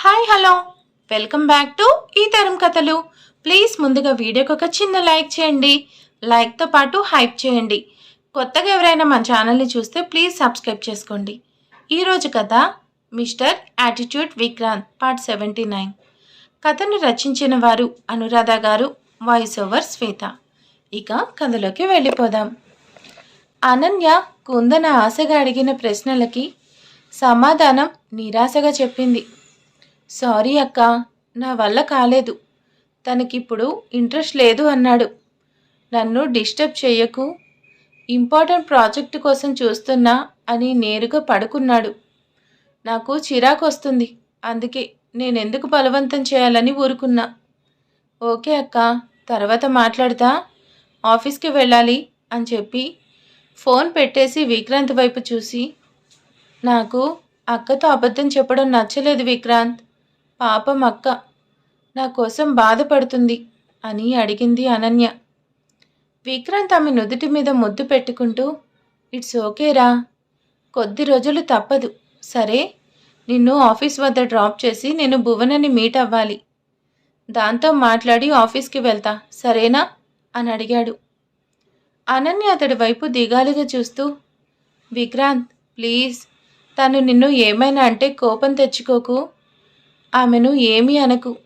Hi hello. Welcome back to ఈ తరం కథలు. ప్లీజ్ ముందుగా వీడియోకి ఒక చిన్న లైక్ చేయండి. లైక్తో పాటు హైప్ చేయండి. కొత్తగా ఎవరైనా మా ఛానల్ని చూస్తే ప్లీజ్ సబ్స్క్రైబ్ చేసుకోండి. ఈరోజు కథ mister attitude Vikrant part seventy nine. కథను రచించిన వారు అనురాధ గారు వాయిస్ ఓవర్ శ్వేత. ఇక కథలోకి వెళ్ళిపోదాం. అనన్య కుందన ఆశగా అడిగిన ప్రశ్నలకి సమాధానం నిరాశగా చెప్పింది. సారీ అక్క నా వల్ల కాలేదు. తనకిప్పుడు ఇంట్రెస్ట్ లేదు అన్నాడు. నన్ను డిస్టర్బ్ చెయ్యకు ఇంపార్టెంట్ ప్రాజెక్ట్ కోసం చూస్తున్నా అని నేరుగా పడుకున్నాడు. నాకు చిరాకు వస్తుంది అందుకే నేనెందుకు బలవంతం చేయాలని ఊరుకున్నా. ఓకే అక్క తర్వాత మాట్లాడతా ఆఫీస్కి వెళ్ళాలి అని చెప్పి ఫోన్ పెట్టేసి విక్రాంత్ వైపు చూసి నాకు అక్కతో అబద్ధం చెప్పడం నచ్చలేదు విక్రాంత్. పాపం అక్క నా కోసం బాధపడుతుంది అని అడిగింది అనన్య. విక్రాంత్ ఆమె నుదుటి మీద ముద్దు పెట్టుకుంటూ ఇట్స్ ఓకేరా కొద్ది రోజులు తప్పదు. సరే నిన్ను ఆఫీస్ వద్ద డ్రాప్ చేసి నేను భువనని మీట్ అవ్వాలి. దాంతో మాట్లాడి ఆఫీస్కి వెళ్తా సరేనా? అని అడిగాడు. అనన్య అతడి వైపు దిగాలుగా చూస్తూ విక్రాంత్ ప్లీజ్ తను నిన్ను ఏమైనా అంటే కోపం తెచ్చుకోకు. ఆమెను ఏమీ అనకు.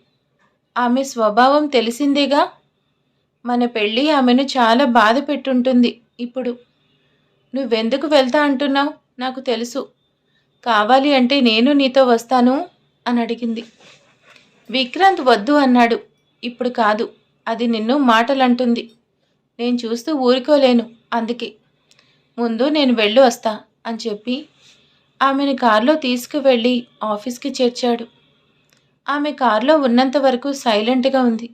ఆమె స్వభావం తెలిసిందేగా. మన పెళ్ళి ఆమెను చాలా బాధ పెట్టుంటుంది ఇప్పుడు. నువ్వెందుకు వెళ్తా అంటున్నావు? నాకు తెలుసు. కావాలి అంటే నేను నీతో వస్తాను? అని అడిగింది. విక్రాంత్ వద్దు అన్నాడు. ఇప్పుడు కాదు. అది నిన్ను మాటలంటుంది. నేను చూస్తూ ఊరుకోలేను అందుకే. ముందు నేను వెళ్ళి వస్తా అని చెప్పి ఆమెను కారులో తీసుకువెళ్ళి ఆఫీస్కి చేర్చాడు. ఆమె కారులో ఉన్నంత వరకు సైలెంట్గా ఉంది.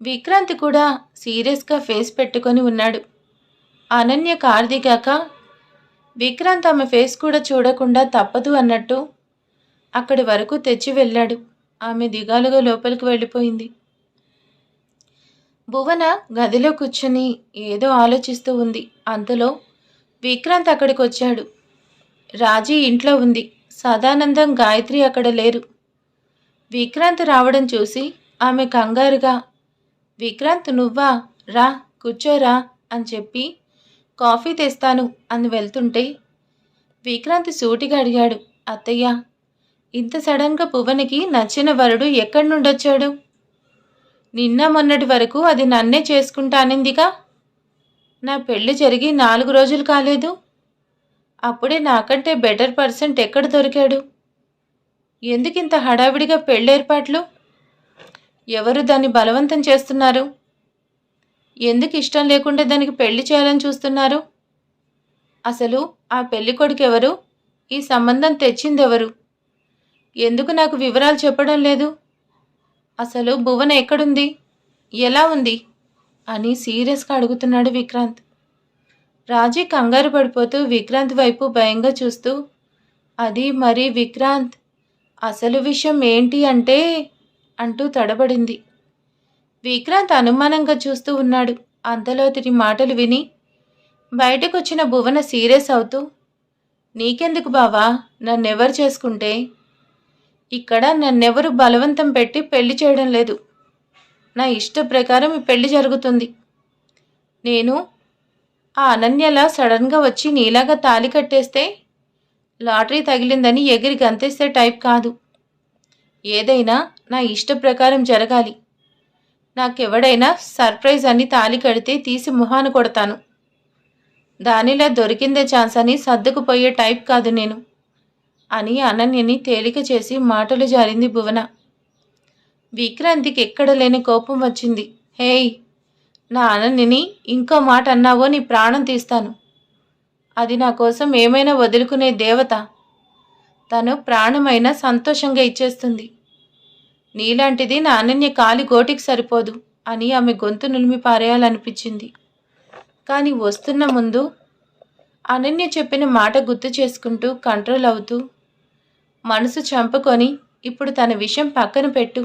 విక్రాంత్ కూడా సీరియస్గా ఫేస్ పెట్టుకొని ఉన్నాడు. అనన్య కారు దిగాక విక్రాంత్ ఆమె ఫేస్ కూడా చూడకుండా తప్పదు అన్నట్టు అక్కడి వరకు తెచ్చి వెళ్ళాడు. ఆమె దిగాలుగా లోపలికి వెళ్ళిపోయింది. భువన గదిలో కూర్చొని ఏదో ఆలోచిస్తూ ఉంది. అంతలో విక్రాంత్ అక్కడికి వచ్చాడు రాజీ ఇంట్లో ఉంది. సదానందం గాయత్రి అక్కడ లేరు. విక్రాంత్ రావడం చూసి ఆమె కంగారుగా విక్రాంత్ నువ్వా? రా కూర్చోరా అని చెప్పి కాఫీ తెస్తాను అని వెళ్తుంటే విక్రాంత్ సూటిగా అడిగాడు అత్తయ్య ఇంత సడన్గా పువ్వనికి నచ్చిన వరుడు ఎక్కడి నుండొచ్చాడు? నిన్న మొన్నటి వరకు అది నన్నే చేసుకుంటానిందిగా? నా పెళ్ళి జరిగి నాలుగు రోజులు కాలేదు. అప్పుడే నాకంటే బెటర్ పర్సెంట్ ఎక్కడ దొరికాడు? ఎందుకింత హడావిడిగా పెళ్ళేర్పాట్లు? ఎవరు దాన్ని బలవంతం చేస్తున్నారు? ఎందుకు ఇష్టం లేకుండా దానికి పెళ్ళి చేయాలని చూస్తున్నారు? అసలు ఆ పెళ్ళి ఎవరు? ఈ సంబంధం తెచ్చిందెవరు? ఎందుకు నాకు వివరాలు చెప్పడం లేదు? అసలు భువన ఎక్కడుంది? ఎలా ఉంది? అని సీరియస్గా అడుగుతున్నాడు విక్రాంత్. రాజీ కంగారు పడిపోతూ విక్రాంత్ వైపు భయంగా చూస్తూ అది మరి విక్రాంత్? అసలు విషయం ఏంటి అంటే అంటూ తడబడింది. విక్రాంత్ అనుమానంగా చూస్తూ ఉన్నాడు. అంతలో అతడి మాటలు విని బయటకొచ్చిన భువన సీరియస్ అవుతూ నీకెందుకు బావా? నన్నెవరు చేసుకుంటే? ఇక్కడ నన్నెవరు బలవంతం పెట్టి పెళ్ళి చేయడం లేదు. నా ఇష్ట ప్రకారం ఈ పెళ్ళి జరుగుతుంది. నేను ఆ అనన్యలా సడన్గా వచ్చి నీలాగా తాలి కట్టేస్తే లాటరీ తగిలిందని ఎగిరి గంతేస్తే టైప్ కాదు. ఏదైనా నా ఇష్ట ప్రకారం జరగాలి. నాకెవడైనా సర్ప్రైజ్ అని తాలి కడితే తీసి ముహాన కొడతాను. దానిలా దొరికిందే ఛాన్స్ అని సర్దుకుపోయే టైప్ కాదు నేను. అని అనన్యని తేలిక చేసి మాటలు జారింది భువన. విక్రాంతికి ఎక్కడ లేని కోపం వచ్చింది. హేయ్ నా అనన్యని ఇంకో మాట అన్నావో నీ ప్రాణం తీస్తాను. అది నా కోసం ఏమైనా వదులుకునే దేవత తను ప్రాణమైన సంతోషంగా ఇచ్చేస్తుంది. నీలాంటిది నా అనన్య కాలి గోటికి సరిపోదు అని ఆమె గొంతు నులిమి పారేయాలనిపించింది. కానీ వస్తున్న ముందు అనన్య చెప్పిన మాట గుర్తు చేసుకుంటూ కంట్రోల్ అవుతూ మనసు చంపుకొని ఇప్పుడు తన విషయం పక్కన పెట్టు.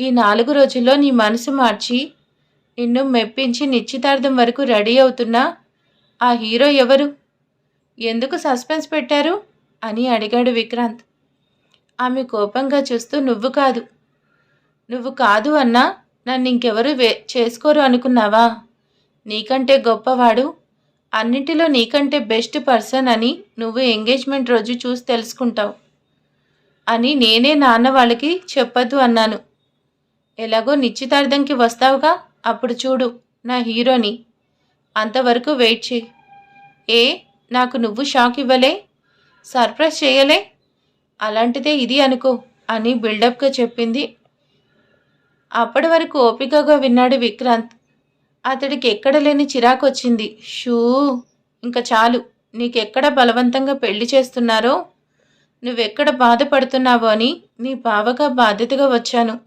ఈ నాలుగు రోజుల్లో నీ మనసు మార్చి నిన్ను మెప్పించి నిశ్చితార్థం వరకు రెడీ అవుతున్నా ఆ హీరో ఎవరు? ఎందుకు సస్పెన్స్ పెట్టారు? అని అడిగాడు విక్రాంత్. ఆమె కోపంగా చూస్తూ నువ్వు కాదు. నువ్వు కాదు అన్నా నన్ను ఇంకెవరు వే చేసుకోరు అనుకున్నావా? నీకంటే గొప్పవాడు అన్నిటిలో నీకంటే బెస్ట్ పర్సన్ అని నువ్వు ఎంగేజ్మెంట్ రోజు చూసి తెలుసుకుంటావు. అని నేనే నాన్న వాళ్ళకి చెప్పద్దు అన్నాను. ఎలాగో నిశ్చితార్థంకి వస్తావుగా అప్పుడు చూడు నా హీరోని. అంతవరకు వెయిట్ చేయి. ఏ నాకు నువ్వు షాక్ ఇవ్వలే? సర్ప్రైజ్ చేయలే? అలాంటిదే ఇది అనుకో అని బిల్డప్గా చెప్పింది. అప్పటి వరకు ఓపికగా విన్నాడు విక్రాంత్. అతడికి ఎక్కడ లేని చిరాకు వచ్చింది. షూ ఇంకా చాలు. నీకెక్కడ బలవంతంగా పెళ్ళి చేస్తున్నారో? నువ్వెక్కడ బాధపడుతున్నావో అని నీ బావగా బాధ్యతగా వచ్చాను.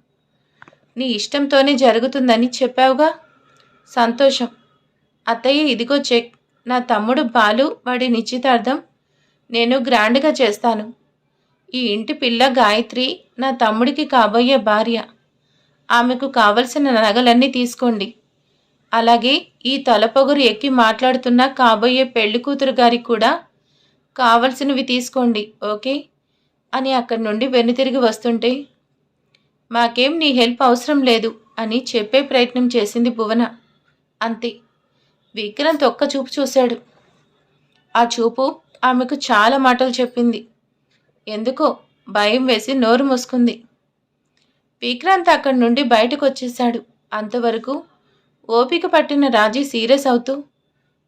నీ ఇష్టంతోనే జరుగుతుందని చెప్పావుగా? సంతోషం. అత్తయ్య ఇదిగో చెక్. నా తమ్ముడు బాలు వాడి నిశ్చితార్థం నేను గ్రాండ్గా చేస్తాను. ఈ ఇంటి పిల్ల గాయత్రి నా తమ్ముడికి కాబోయే భార్య. ఆమెకు కావలసిన నగలన్నీ తీసుకోండి. అలాగే ఈ తలపొగురు ఎక్కి మాట్లాడుతున్న కాబోయే పెళ్ళి కూతురు గారికి కూడా కావలసినవి తీసుకోండి ఓకే? అని అక్కడి నుండి వెనుతిరిగి వస్తుంటే మాకేం నీ హెల్ప్ అవసరం లేదు అని చెప్పే ప్రయత్నం చేసింది భువన. అంతే. విక్రాంత్ ఒక్క చూపు చూశాడు. ఆ చూపు ఆమెకు చాలా మాటలు చెప్పింది. ఎందుకో భయం వేసి నోరు మూసుకుంది. విక్రాంత్ అక్కడి నుండి బయటకు వచ్చేశాడు. అంతవరకు ఓపిక పట్టిన రాజీ సీరియస్ అవుతూ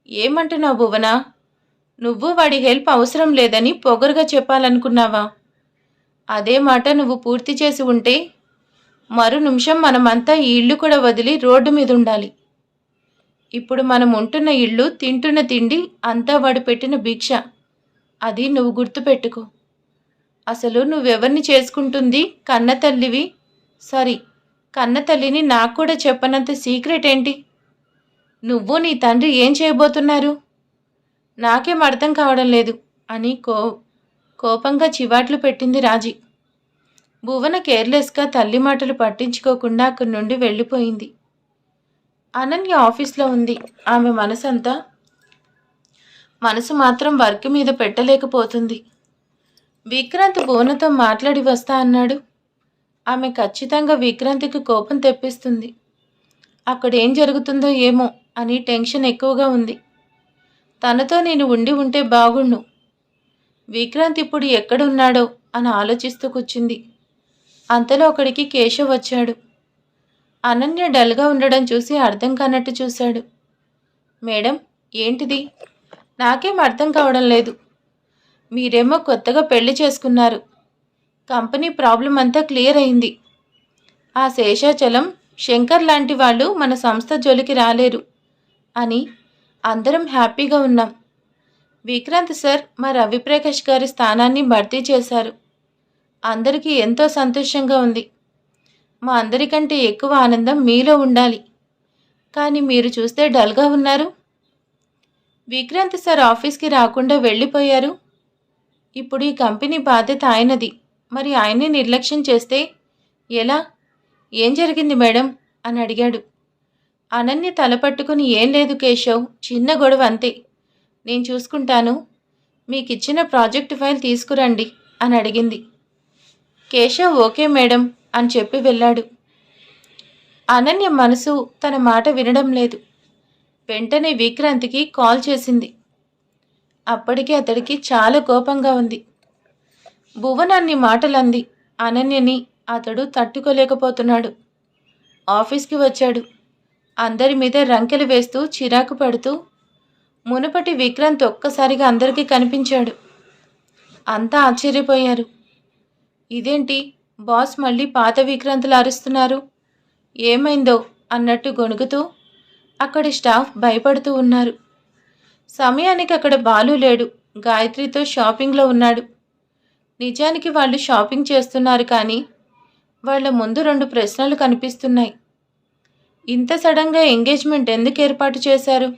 ఏమంటున్నావు భువన? నువ్వు వాడి హెల్ప్ అవసరం లేదని పొగరుగా చెప్పాలనుకున్నావా? అదే మాట నువ్వు పూర్తి చేసి ఉంటే మరు నిమిషం మనమంతా ఈ ఇల్లు కూడా వదిలి రోడ్డు మీద ఉండాలి. ఇప్పుడు మనం ఉంటున్న ఇల్లు తింటున్న తిండి అంతా వాడు పెట్టిన భిక్ష. అది నువ్వు గుర్తుపెట్టుకో. అసలు నువ్వెవరిని చేసుకుంటుంది? కన్న తల్లివి? సారీ కన్న తల్లిని నాకు కూడా చెప్పనంత సీక్రెట్ ఏంటి? నువ్వు నీ తండ్రి ఏం చేయబోతున్నారు? నాకేం అర్థం కావడం లేదు అని కో కోపంగా చివాట్లు పెట్టింది రాజీ. భువన కేర్లెస్గా తల్లి మాటలు పట్టించుకోకుండా అక్కడి నుండి వెళ్ళిపోయింది. అనన్య ఆఫీస్లో ఉంది. ఆమె మనసంతా మనసు మాత్రం వర్క్ మీద పెట్టలేకపోతుంది. విక్రాంత్ బోనతో మాట్లాడి వస్తా అన్నాడు. ఆమె ఖచ్చితంగా విక్రాంతికి కోపం తెప్పిస్తుంది. అక్కడ ఏం జరుగుతుందో ఏమో అని టెన్షన్ ఎక్కువగా ఉంది. తనతో నేను ఉండి ఉంటే బాగుండు. విక్రాంత్ ఇప్పుడు ఎక్కడున్నాడో అని ఆలోచిస్తూ కూర్చుంది. అంతలో అక్కడికి కేశవ్ వచ్చాడు. అనన్య డల్గా ఉండడం చూసి అర్థం కానట్టు చూశాడు. మేడం ఏంటిది? నాకేం అర్థం కావడం లేదు. మీరేమో కొత్తగా పెళ్ళి చేసుకున్నారు. కంపెనీ ప్రాబ్లం అంతా క్లియర్ అయింది. ఆ శేషాచలం శంకర్ లాంటి వాళ్ళు మన సంస్థ జోలికి రాలేరు అని అందరం హ్యాపీగా ఉన్నాం. విక్రాంత్ సార్ మా రవిప్రకాష్ గారి స్థానాన్ని భర్తీ చేశారు. అందరికీ ఎంతో సంతోషంగా ఉంది. మా అందరికంటే ఎక్కువ ఆనందం మీలో ఉండాలి. కానీ మీరు చూస్తే డల్గా ఉన్నారు. విక్రాంత్ సార్ ఆఫీస్కి రాకుండా వెళ్ళిపోయారు. ఇప్పుడు ఈ కంపెనీ బాధ్యత ఆయనది. మరి ఆయన్ని నిర్లక్ష్యం చేస్తే ఎలా? ఏం జరిగింది మేడం? అని అడిగాడు. అనన్య తలపట్టుకుని ఏం లేదు కేశవ్ చిన్న గొడవ అంతే. నేను చూసుకుంటాను. మీకు ఇచ్చిన ప్రాజెక్ట్ ఫైల్ తీసుకురండి అని అడిగింది. Keshav okay madam. అని చెప్పి వెళ్ళాడు. అనన్య మనసు తన మాట వినడం లేదు. వెంటనే విక్రాంత్కి కాల్ చేసింది. అప్పటికి అతడికి చాలా కోపంగా ఉంది. భువనాన్ని మాటలంది. అనన్యని అతడు తట్టుకోలేకపోతున్నాడు. ఆఫీస్కి వచ్చాడు. అందరి మీద రంకెలు వేస్తూ చిరాకు పడుతూ మునుపటి విక్రాంత్ ఒక్కసారిగా అందరికీ కనిపించాడు. అంతా ఆశ్చర్యపోయారు. ఇదేంటి? బాస్ మళ్ళీ పాత విక్రాంతులు అరుస్తున్నారు. ఏమైందో అన్నట్టు గొణుగుతూ అక్కడి స్టాఫ్ భయపడుతూ ఉన్నారు. సమయానికి అక్కడ బాలు లేడు. గాయత్రితో షాపింగ్లో ఉన్నాడు. నిజానికి వాళ్ళు షాపింగ్ చేస్తున్నారు కానీ వాళ్ళ ముందు రెండు ప్రశ్నలు కనిపిస్తున్నాయి. ఇంత సడన్గా ఎంగేజ్మెంట్ ఎందుకు ఏర్పాటు చేశారు?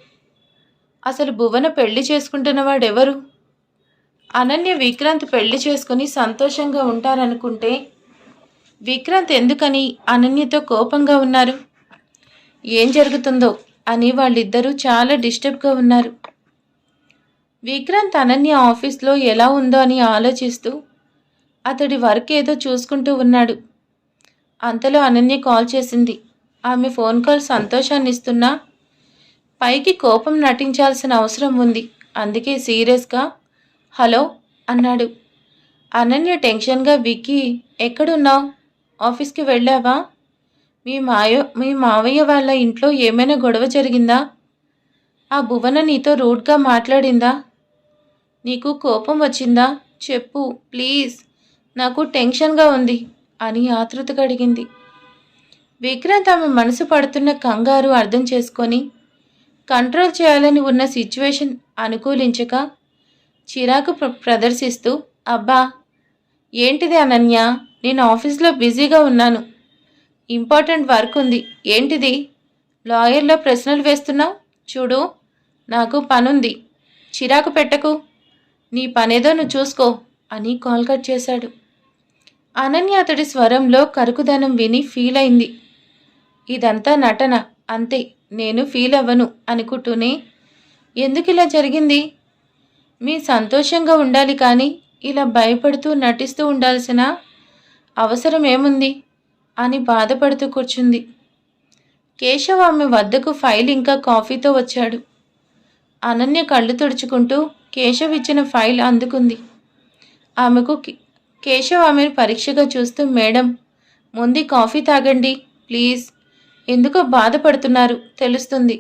అసలు భువన పెళ్ళి చేసుకుంటున్నవాడెవరు అనన్య విక్రాంత్ పెళ్ళి చేసుకుని సంతోషంగా ఉంటారనుకుంటే విక్రాంత్ ఎందుకని అనన్యతో కోపంగా ఉన్నారు? ఏం జరుగుతుందో అని వాళ్ళిద్దరూ చాలా డిస్టర్బ్గా ఉన్నారు. విక్రాంత్ అనన్య ఆఫీస్లో ఎలా ఉందో అని ఆలోచిస్తూ అతడి వర్క్ ఏదో చూసుకుంటూ ఉన్నాడు. అంతలో అనన్య కాల్ చేసింది. ఆమె ఫోన్ కాల్ సంతోషాన్ని ఇస్తున్నా పైకి కోపం నటించాల్సిన అవసరం ఉంది. అందుకే సీరియస్గా హలో అన్నాడు. అనన్య టెన్షన్గా విక్కి ఎక్కడున్నావు? ఆఫీస్కి వెళ్ళావా? మీ మాయ మీ మావయ్య వాళ్ళ ఇంట్లో ఏమైనా గొడవ జరిగిందా? ఆ భువన నీతో రూడ్గా మాట్లాడిందా? నీకు కోపం వచ్చిందా? చెప్పు ప్లీజ్. నాకు టెన్షన్గా ఉంది అని ఆతృతగా అడిగింది. విక్రాంత్ ఆమె మనసు పడుతున్న కంగారు అర్థం చేసుకొని కంట్రోల్ చేయాలని ఉన్న సిచ్యువేషన్ అనుకూలించక చిరాకు ప్ర- ప్రదర్శిస్తూ అబ్బా ఏంటిది అనన్య? నేను ఆఫీస్లో బిజీగా ఉన్నాను. ఇంపార్టెంట్ వర్క్ ఉంది. ఏంటిది? లాయర్లో ప్రశ్నలు వేస్తున్నావు? చూడు నాకు పనుంది. చిరాకు పెట్టకు. నీ పనేదో నువ్వు చూసుకో అని కాల్ కట్ చేశాడు. అనన్య అతడి స్వరంలో కరుకుదనం విని ఫీల్ అయింది. ఇదంతా నటన అంతే. నేను ఫీల్ అవ్వను అనుకుంటూనే ఎందుకు ఇలా జరిగింది? మీ సంతోషంగా ఉండాలి కానీ ఇలా భయపడుతూ నటిస్తూ ఉండాల్సిన అవసరం ఏముంది అని బాధపడుతూ కూర్చుంది. కేశవ్ ఆమె వద్దకు ఫైల్ ఇంకా కాఫీతో వచ్చాడు. అనన్య కళ్ళు తుడుచుకుంటూ కేశవ్ ఇచ్చిన ఫైల్ అందుకుంది. ఆమెకు కేశవ్ ఆమెను పరీక్షగా చూస్తూ మేడం ముందు కాఫీ తాగండి ప్లీజ్. ఎందుకో బాధపడుతున్నారు? తెలుస్తుంది.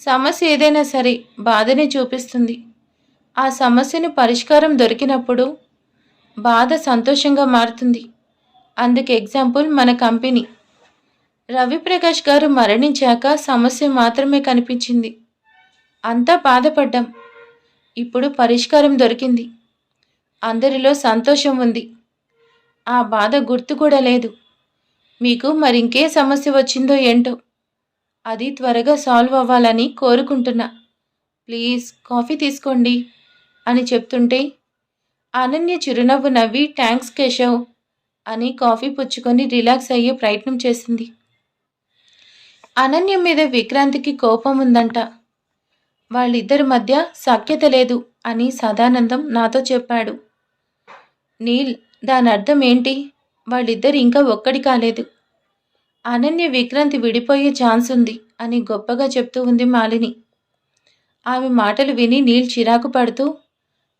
సమస్య ఏదైనా సరే బాధనే చూపిస్తుంది. ఆ సమస్యను పరిష్కారం దొరికినప్పుడు బాధ సంతోషంగా మారుతుంది. అందుకు ఎగ్జాంపుల్ మన కంపెనీ. రవిప్రకాష్ గారు మరణించాక సమస్య మాత్రమే కనిపించింది. అంతా బాధపడ్డాం. ఇప్పుడు పరిష్కారం దొరికింది. అందరిలో సంతోషం ఉంది. ఆ బాధ గుర్తు కూడా లేదు. మీకు మరింకే సమస్య వచ్చిందో ఏంటో. అది త్వరగా సాల్వ్ అవ్వాలని కోరుకుంటున్నా. ప్లీజ్ కాఫీ తీసుకోండి అని చెప్తుంటే అనన్య చిరునవ్వు నవ్వి థ్యాంక్స్ కేశవ్. అని కాఫీ పుచ్చుకొని రిలాక్స్ అయ్యే ప్రయత్నం చేసింది. అనన్య మీద విక్రాంతికి కోపం ఉందంట. వాళ్ళిద్దరి మధ్య సఖ్యత లేదు అని సదానందం నాతో చెప్పాడు. నీల్ దాని అర్థం ఏంటి? వాళ్ళిద్దరు ఇంకా ఒక్కడి కాలేదు. అనన్య విక్రాంతి విడిపోయే ఛాన్స్ ఉంది అని గొప్పగా చెప్తూ ఉంది మాలిని. ఆమె మాటలు విని నీల్ చిరాకు పడుతూ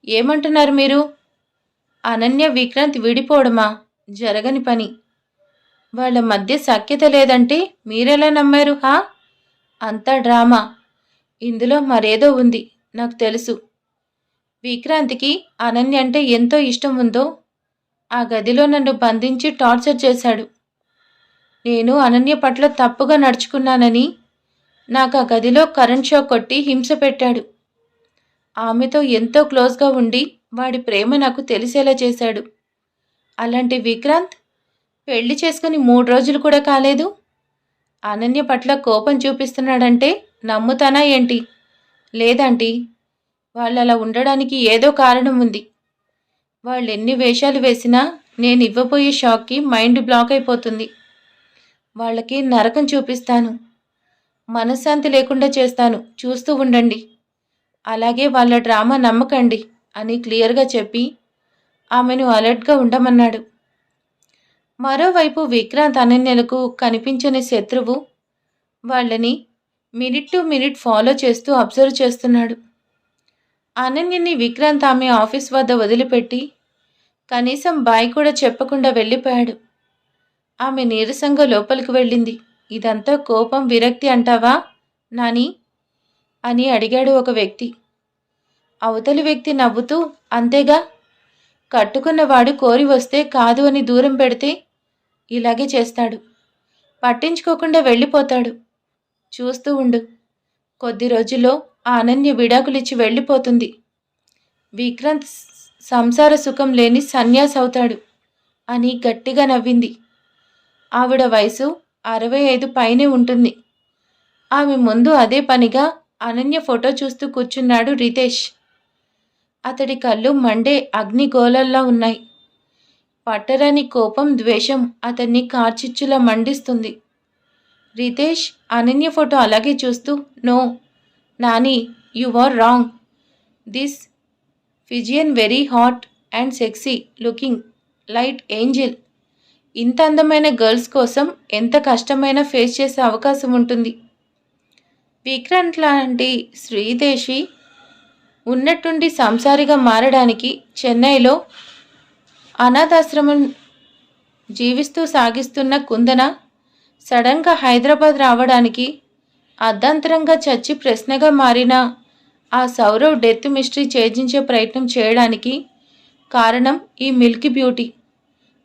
ఏమంటున్నారు మీరు? అనన్య విక్రాంతి విడిపోవడమా? జరగని పని. వాళ్ళ మధ్య సఖ్యత లేదంటే మీరెలా నమ్మారు హా? అంతా డ్రామా. ఇందులో మరేదో ఉంది నాకు తెలుసు. విక్రాంతికి అనన్య అంటే ఎంతో ఇష్టం ఉందో ఆ గదిలో నన్ను బంధించి టార్చర్ చేశాడు. నేను అనన్య పట్ల తప్పుగా నడుచుకున్నానని నాకు ఆ గదిలో కరెంట్ షాక్ కొట్టి హింస పెట్టాడు. ఆమెతో ఎంతో క్లోజ్గా ఉండి వాడి ప్రేమ నాకు తెలిసేలా చేశాడు. అలాంటి విక్రాంత్ పెళ్ళి చేసుకుని మూడు రోజులు కూడా కాలేదు. అనన్య పట్ల కోపం చూపిస్తున్నాడంటే నమ్ముతానా ఏంటి? లేదంటీ వాళ్ళు అలా ఉండడానికి ఏదో కారణం ఉంది. వాళ్ళు ఎన్ని వేషాలు వేసినా నేను ఇవ్వబోయే షాక్కి మైండ్ బ్లాక్ అయిపోతుంది. వాళ్ళకి నరకం చూపిస్తాను. మనశ్శాంతి లేకుండా చేస్తాను. చూస్తూ ఉండండి. అలాగే వాళ్ళ డ్రామా నమ్మకండి అని క్లియర్గా చెప్పి ఆమెను అలర్ట్గా ఉండమన్నాడు. మరోవైపు విక్రాంత్ అనన్యలకు కనిపించని శత్రువు వాళ్ళని మినిట్ టు మినిట్ ఫాలో చేస్తూ అబ్జర్వ్ చేస్తున్నాడు. అనన్యని విక్రాంత్ ఆమె ఆఫీస్ వద్ద వదిలిపెట్టి కనీసం బాయ్ కూడా చెప్పకుండా వెళ్ళిపోయాడు. ఆమె నీరసంగా లోపలికి వెళ్ళింది. ఇదంతా కోపం విరక్తి అంటావా నాని? అని అడిగాడు ఒక వ్యక్తి. అవతలి వ్యక్తి నవ్వుతూ అంతేగా? కట్టుకున్నవాడు కోరి వస్తే కాదు అని దూరం పెడితే ఇలాగే చేస్తాడు. పట్టించుకోకుండా వెళ్ళిపోతాడు. చూస్తూ ఉండు. కొద్ది రోజుల్లో ఆ అనన్య విడాకులిచ్చి వెళ్ళిపోతుంది. విక్రాంత్ సంసార సుఖం లేని సన్యాసి అవుతాడు అని గట్టిగా నవ్వింది. ఆవిడ వయసు అరవై ఐదు పైనే ఉంటుంది. ఆమె ముందు అదే పనిగా అనన్య ఫోటో చూస్తూ కూర్చున్నాడు రితేష్. అతడి కళ్ళు మండే అగ్నిగోళల్లా ఉన్నాయి. పట్టరాని కోపం ద్వేషం అతన్ని కార్చిచ్చులా మండిస్తుంది. రితేష్ అనన్య ఫోటో అలాగే చూస్తూ no Nani you are wrong. This pigeon very hot and sexy looking light angel. ఇంత అందమైన గర్ల్స్ కోసం ఎంత కష్టమైన ఫేస్ చేసే అవకాశం ఉంటుంది. విక్రాంత్ లాంటి శ్రీదేశి ఉన్నట్టుండి సంసారిగా మారడానికి చెన్నైలో అనాథాశ్రమం జీవిస్తూ సాగిస్తున్న కుందన సడన్గా హైదరాబాద్ రావడానికి అర్ధాంతరంగా చచ్చి ప్రశ్నగా మారిన ఆ సౌరవ్ డెత్ మిస్టరీ ఛేదించే ప్రయత్నం చేయడానికి కారణం ఈ మిల్కీ బ్యూటీ.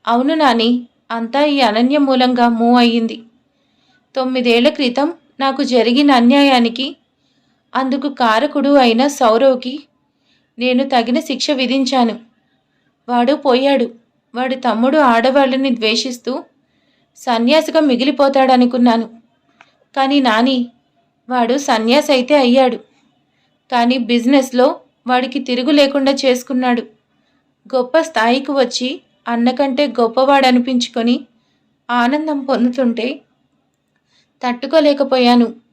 అవును నాని అంతా ఈ అనన్య మూలంగా మూవ్ అయ్యింది. తొమ్మిదేళ్ళ క్రితం నాకు జరిగిన అన్యాయానికి అందుకు కారకుడు అయిన సౌరవ్కి నేను తగిన శిక్ష విధించాను. వాడు పోయాడు. వాడి తమ్ముడు ఆడవాళ్ళని ద్వేషిస్తూ సన్యాసిగా మిగిలిపోతాడనుకున్నాను. కానీ నాని వాడు సన్యాసి అయితే అయ్యాడు. కానీ బిజినెస్లో వాడికి తిరుగు లేకుండా చేసుకున్నాడు. గొప్ప స్థాయికి వచ్చి అన్నకంటే గొప్పవాడు అనిపించుకొని ఆనందం పొందుతుంటే తట్టుకోలేకపోయాను.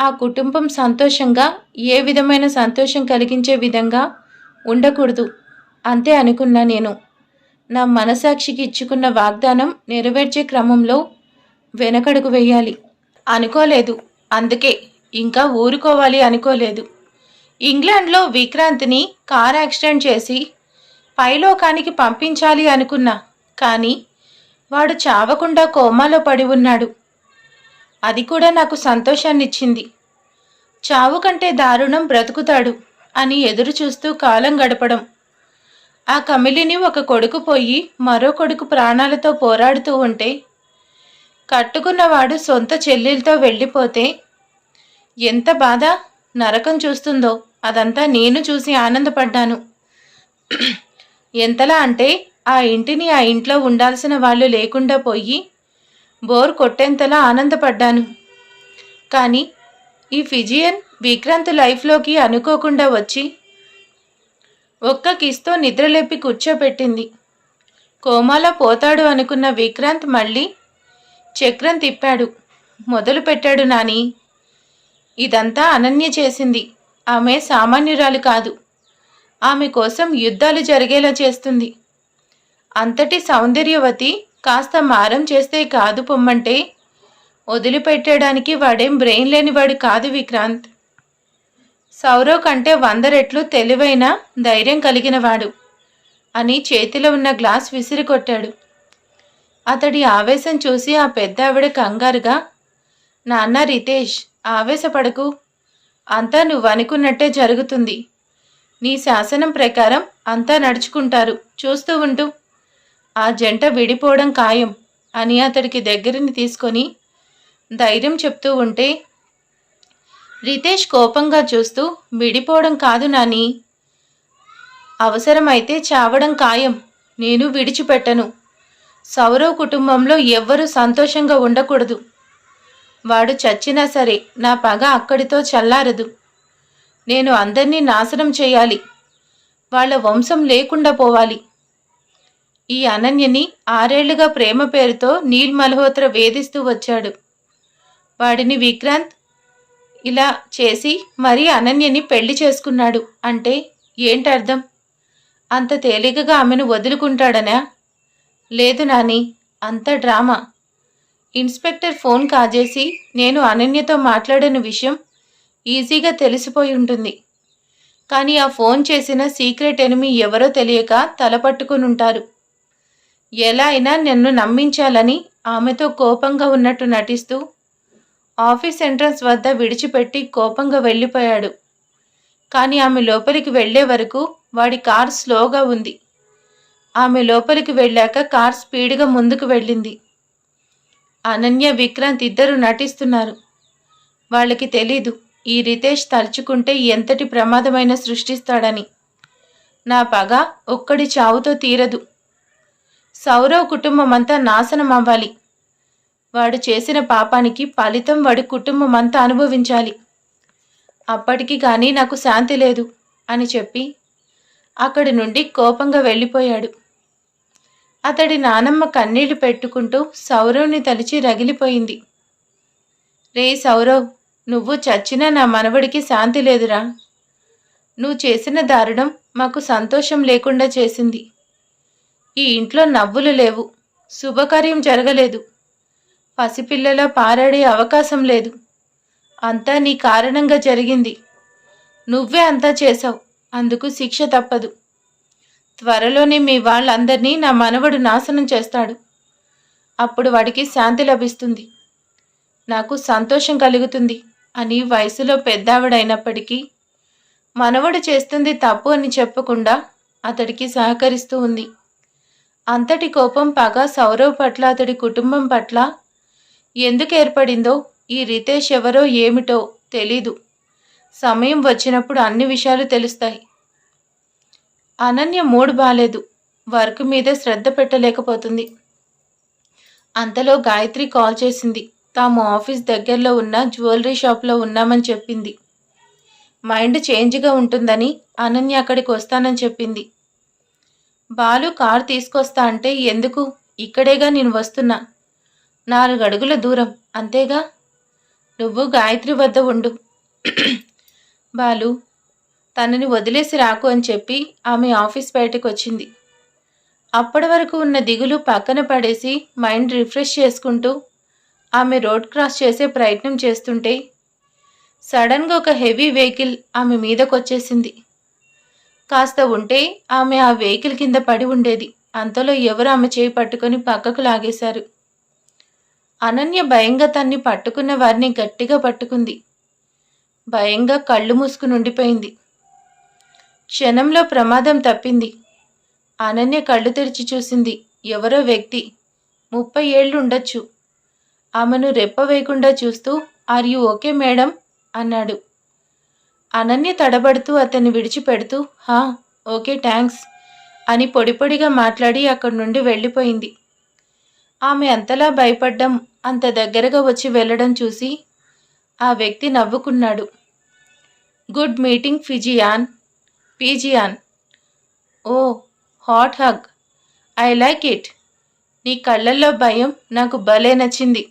ఆ కుటుంబం సంతోషంగా ఏ విధమైన సంతోషం కలిగించే విధంగా ఉండకూడదు. అంతే అనుకున్నా నేను. నా మనసాక్షికి ఇచ్చుకున్న వాగ్దానం నెరవేర్చే క్రమంలో వెనకడుగు వేయాలి. అనుకోలేదు. అందుకే ఇంకా ఊరుకోవాలి అనుకోలేదు. ఇంగ్లాండ్లో విక్రాంత్ని కార్ యాక్సిడెంట్ చేసి పైలోకానికి పంపించాలి అనుకున్నా. కానీ వాడు చావకుండా కోమాలో పడి ఉన్నాడు. అది కూడా నాకు సంతోషాన్నిచ్చింది. చావు కంటే దారుణం బ్రతుకుతాడు అని ఎదురు చూస్తూ కాలం గడపడం. ఆ కమిలిని ఒక కొడుకు పోయి మరో కొడుకు ప్రాణాలతో పోరాడుతూ ఉంటే కట్టుకున్నవాడు సొంత చెల్లెలతో వెళ్ళిపోతే ఎంత బాధ నరకం చూస్తుందో. అదంతా నేను చూసి ఆనందపడ్డాను. ఎంతలా అంటే ఆ ఇంటిని ఆ ఇంట్లో ఉండాల్సిన వాళ్ళు లేకుండా పోయి బోర్ కొట్టేంతలా ఆనందపడ్డాను. కానీ ఈ ఫిజియన్ విక్రాంత్ లైఫ్లోకి అనుకోకుండా వచ్చి ఒక్క కిస్తో నిద్రలేపి కూర్చోబెట్టింది. కోమాలో పోతాడు అనుకున్న విక్రాంత్ మళ్ళీ చక్రం తిప్పాడు. మొదలు పెట్టాడు నాని. ఇదంతా అనన్య చేసింది. ఆమె సామాన్యురాలు కాదు. ఆమె కోసం యుద్ధాలు జరిగేలా చేస్తుంది. అంతటి సౌందర్యవతి కాస్త మారం చేస్తే కాదు పొమ్మంటే. వదిలిపెట్టడానికి వాడేం బ్రెయిన్ లేనివాడు కాదు విక్రాంత్. సౌరవ్ కంటే వంద రెట్లు తెలివైన ధైర్యం కలిగినవాడు అని చేతిలో ఉన్న గ్లాస్ విసిరి కొట్టాడు. అతడి ఆవేశం చూసి ఆ పెద్ద ఆవిడ కంగారుగా నాన్న రితేష్ ఆవేశపడకు. అంతా నువ్వు అనుకున్నట్టే జరుగుతుంది. నీ శాసనం ప్రకారం అంతా నడుచుకుంటారు. చూస్తూ ఉంటూ ఆ జంట విడిపోవడం ఖాయం అని అతడికి దగ్గరిని తీసుకొని ధైర్యం చెప్తూ ఉంటే రితేష్ కోపంగా చూస్తూ విడిపోవడం కాదు నాని. అవసరమైతే చావడం ఖాయం. నేను విడిచిపెట్టను. సౌరవ్ కుటుంబంలో ఎవ్వరూ సంతోషంగా ఉండకూడదు. వాడు చచ్చినా సరే నా పగ అక్కడితో చల్లారదు. నేను అందరినీ నాశనం చేయాలి. వాళ్ళ వంశం లేకుండా పోవాలి. ఈ అనన్యని ఆరేళ్ళుగా ప్రేమ పేరుతో నీల్ మల్హోత్ర వేధిస్తూ వచ్చాడు. వాడిని విక్రాంత్ ఇలా చేసి మరీ అనన్యని పెళ్ళి చేసుకున్నాడు అంటే ఏంటర్థం? అంత తేలికగా ఆమెను వదులుకుంటాడనా? లేదు నాని అంత డ్రామా. ఇన్స్పెక్టర్ ఫోన్ కాజేసి నేను అనన్యతో మాట్లాడని విషయం ఈజీగా తెలిసిపోయి ఉంటుంది. కానీ ఆ ఫోన్ చేసిన సీక్రెట్ ఎనిమి ఎవరో తెలియక తలపట్టుకుని ఉంటారు ఎలా అయినా నన్ను నమ్మించాలని ఆమెతో కోపంగా ఉన్నట్టు నటిస్తూ ఆఫీస్ ఎంట్రన్స్ వద్ద విడిచిపెట్టి కోపంగా వెళ్ళిపోయాడు. కానీ ఆమె లోపలికి వెళ్ళే వరకు వాడి కార్ స్లోగా ఉంది. ఆమె లోపలికి వెళ్ళాక కార్ స్పీడ్గా ముందుకు వెళ్ళింది. అనన్య విక్రాంత్ ఇద్దరు నటిస్తున్నారు. వాళ్ళకి తెలీదు ఈ రితేష్ తలుచుకుంటే ఎంతటి ప్రమాదమైన సృష్టిస్తాడని. నా పగ ఒక్కడి చావుతో తీరదు. సౌరవ్ కుటుంబం అంతా నాశనం అవ్వాలి వాడు చేసిన పాపానికి ఫలితం వాడి కుటుంబం అంతా అనుభవించాలి. అప్పటికి కానీ నాకు శాంతి లేదు అని చెప్పి అక్కడి నుండి కోపంగా వెళ్ళిపోయాడు. అతడి నానమ్మ కన్నీళ్ళు పెట్టుకుంటూ సౌరవ్ని తలిచి రగిలిపోయింది. రే సౌరవ్ నువ్వు చచ్చినా నా మనవడికి శాంతి లేదురా. నువ్వు చేసిన దారుణం మాకు సంతోషం లేకుండా చేసింది. ఈ ఇంట్లో నవ్వులు లేవు. శుభకార్యం జరగలేదు. పసిపిల్లల పారాడే అవకాశం లేదు. అంతా నీ కారణంగా జరిగింది. నువ్వే అంతా చేశావు. అందుకు శిక్ష తప్పదు. త్వరలోనే మీ వాళ్ళందరినీ నా మనవడు నాశనం చేస్తాడు. అప్పుడు వాడికి శాంతి లభిస్తుంది. నాకు సంతోషం కలుగుతుంది అని వయసులో పెద్దావిడైనప్పటికీ మనవడు చేస్తుంది తప్పు అని చెప్పకుండా అతడికి సహకరిస్తూ ఉంది. అంతటి కోపం పగ సౌరవ్ పట్ల అతడి కుటుంబం పట్ల ఎందుకు ఏర్పడిందో ఈ రితేష్ ఎవరో ఏమిటో తెలీదు. సమయం వచ్చినప్పుడు అన్ని విషయాలు తెలుస్తాయి. అనన్య మూడు బాలేదు. వర్క్ మీద శ్రద్ధ పెట్టలేకపోతుంది. అంతలో గాయత్రి కాల్ చేసింది. తాము ఆఫీస్ దగ్గరలో ఉన్న జ్యువెలరీ షాప్లో ఉన్నామని చెప్పింది. మైండ్ చేంజ్గా ఉంటుందని అనన్య అక్కడికి వస్తానని చెప్పింది. బాలు కార్ తీసుకొస్తా అంటే ఎందుకు? ఇక్కడేగా నేను వస్తున్నా. నాలుగు అడుగుల దూరం. అంతేగా? నువ్వు గాయత్రి వద్ద ఉండు. బాలు తనని వదిలేసి రాకు అని చెప్పి ఆమె ఆఫీస్ బయటకు వచ్చింది అప్పటి వరకు ఉన్న దిగులు పక్కన పడేసి మైండ్ రిఫ్రెష్ చేసుకుంటూ ఆమె రోడ్ క్రాస్ చేసే ప్రయత్నం చేస్తుంటే సడన్గా ఒక హెవీ వెహికల్ ఆమె మీదకొచ్చేసింది. కాస్త ఉంటే ఆమె ఆ వెహికల్ కింద పడి ఉండేది. అంతలో ఎవరు ఆమె చేయి పట్టుకొని పక్కకు లాగేశారు. అనన్య భయంగా తన్ని పట్టుకున్న వారిని గట్టిగా పట్టుకుంది. భయంగా కళ్ళు మూసుకుని ఉండిపోయింది క్షణంలో ప్రమాదం తప్పింది. అనన్య కళ్ళు తెరిచి చూసింది. ఎవరో వ్యక్తి. ముప్పై ఏళ్ళు ఉండొచ్చు. ఆమెను రెప్ప వేయకుండా చూస్తూ ఆర్ యు ఓకే మేడం? అన్నాడు. అనన్య తడబడుతూ అతన్ని విడిచిపెడుతూ హా ఓకే థ్యాంక్స్ అని పొడిపొడిగా మాట్లాడి అక్కడి నుండి వెళ్ళిపోయింది. ఆమె అంతలా భయపడ్డం అంత దగ్గరగా వచ్చి వెళ్ళడం చూసి ఆ వ్యక్తి నవ్వుకున్నాడు. Good meeting pigeon pigeon oh hot hug. I like it. నీ కళ్ళల్లో భయం నాకు భలే నచ్చింది.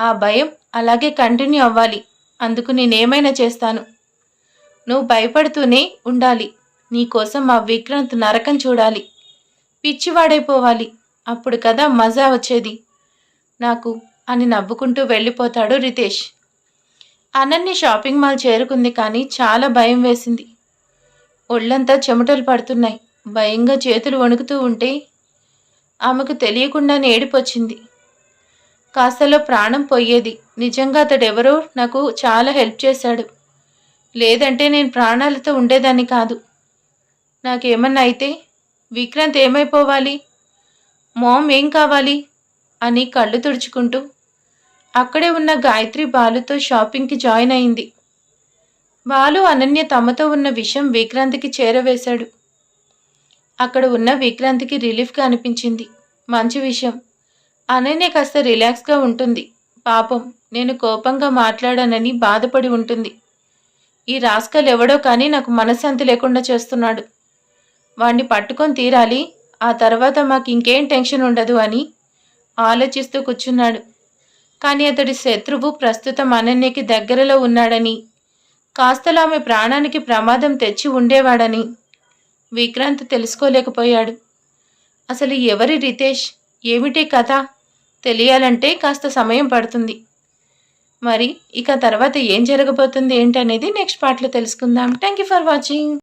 ఆ భయం అలాగే కంటిన్యూ అవ్వాలి. అందుకు నేనేమైనా చేస్తాను. నువ్వు భయపడుతూనే ఉండాలి. నీకోసం ఆ విక్రాంత్ నరకం చూడాలి. పిచ్చివాడైపోవాలి. అప్పుడు కదా మజా వచ్చేది. నాకు అని నవ్వుకుంటూ వెళ్ళిపోతాడు రితేష్. అనన్య షాపింగ్ మాల్ చేరుకుంది కానీ చాలా భయం వేసింది. ఒళ్ళంతా చెమటలు పడుతున్నాయి. భయంగా చేతులు వణుకుతూ ఉంటే ఆమెకు తెలియకుండా ఏడిపొచ్చింది. కాస్తలో ప్రాణం పోయేది. నిజంగా అతడెవరో నాకు చాలా హెల్ప్ చేశాడు. లేదంటే నేను ప్రాణాలతో ఉండేదాన్ని కాదు. నాకేమన్నా అయితే విక్రాంత్ ఏమైపోవాలి? మామ్ ఏం కావాలి? అని కళ్ళు తుడుచుకుంటూ అక్కడే ఉన్న గాయత్రి బాలుతో షాపింగ్కి జాయిన్ అయింది. బాలు అనన్య తమతో ఉన్న విషయం విక్రాంతికి చేరవేశాడు. అక్కడ ఉన్న విక్రాంతికి రిలీఫ్గా అనిపించింది. మంచి విషయం. అనన్య కాస్త రిలాక్స్గా ఉంటుంది. పాపం నేను కోపంగా మాట్లాడానని బాధపడి ఉంటుంది. ఈ రాస్కల్ ఎవడో కానీ నాకు మనశ్శాంతి లేకుండా చేస్తున్నాడు. వాణ్ణి పట్టుకొని తీరాలి. ఆ తర్వాత మాకు ఇంకేం టెన్షన్ ఉండదు అని ఆలోచిస్తూ కూర్చున్నాడు. కానీ అతడి శత్రువు ప్రస్తుతం అనన్యకి దగ్గరలో ఉన్నాడని కాస్తలో ఆమె ప్రాణానికి ప్రమాదం తెచ్చి ఉండేవాడని విక్రాంత్ తెలుసుకోలేకపోయాడు. అసలు ఎవరి రితేష్? ఏమిటి కథ? తెలియాలంటే కాస్త సమయం పడుతుంది. మరి ఇక తర్వాత ఏం జరగబోతుంది ఏంటనేది నెక్స్ట్ పార్ట్లో తెలుసుకుందాం. Thank you for watching